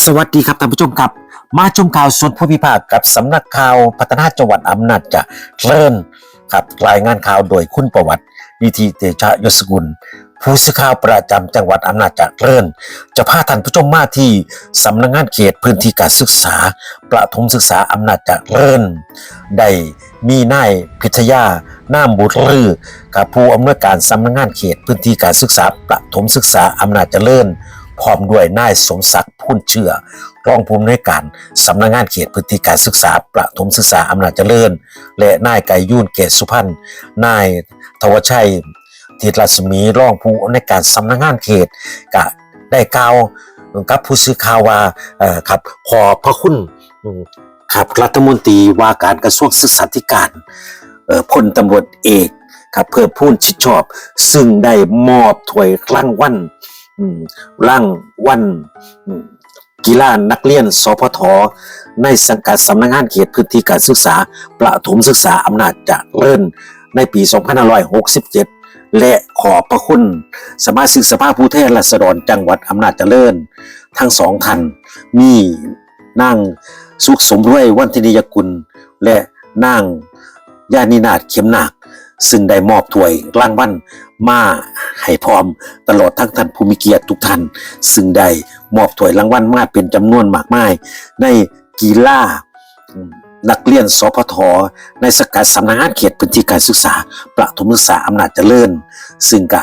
สวัสดีครับท่านผู้ชมครับ มาชมข่าวสดผู้พิพากษ์กับสำนักข่าวพัฒนาจังหวัดอำนาจจะเริ่มครับรายงานข่าวโดยคุณประวัตินิธิเตชะยศกุล ผู้สื่อข่าวประจำจังหวัดอำนาจเจริญจะพาท่านผู้ชมมาที่สำนักงานเขตพื้นที่การศึกษา ประถมศึกษาอำนาจเจริญได้มีนายพิทยาน้ามบุตรลือกับผู้อำนวยการสำนักงานเขตพื้นที่การศึกษาประถมศึกษาอำนาจเจริญ พร้อมด้วยนายสมศักดิ์พูนเชื่อ รองผู้อำนวยการสำนักงานเขตพื้นที่การศึกษา ประถมศึกษาอำนาจเจริญ และนายไก่ยุ่นเกศสุพรรณนายทวชัยทิตรัศมีรองผู้อำนวยการสำนักงานเขตก็ได้กล่าวกับผู้สื่อข่าวว่าครับขอพระคุณครับรัฐมนตรีว่าการกระทรวงศึกษาธิการพลตำรวจเอกครับเพื่อพูนชิดชอบ ซึ่งได้มอบถ้วยรางวัล รางวัลอืมกีฬานักเรียนสพทในสังกัดสำนักงานเขตพื้นที่การศึกษา ประถมศึกษาอำนาจจเจริญในปี 2567 และขอบพระคุณ สมาชิกสภาผู้แทนราษฎรจังหวัดอำนาจเจริญ ทั้งสองท่านมีนางสุขสมรวยวันธนิยกุล และนางยานินาถเข็มหนาคซึ่งได้มอบถ้วยรางวัล มาให้พร้อมตลอดทั้งท่านผู้มีเกียรติทุกท่าน ซึ่งได้มอบถ้วยรางวัลมาเป็นจำนวนมากมาย ในกีฬานักเรียนสพทในสกัดสำนักงานเขตพื้นที่การศึกษา ประถมศึกษาอำนาจเจริญ ซึ่งก็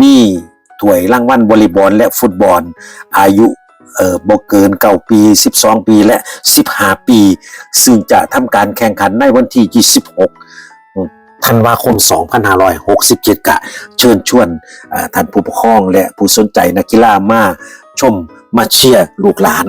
มีถ้วยรางวัลวอลเลย์บอลและฟุตบอล อายุเอ่อบ่เกิน9ปี 12 ปีและ 15 ปี ซึ่งจะทำการแข่งขันในวันที่ 26 ธันวาคม 2567 กะ เชิญชวนท่านผู้ปกครองและผู้สนใจนักกีฬามาชมมาเชียร์ลูกหลาน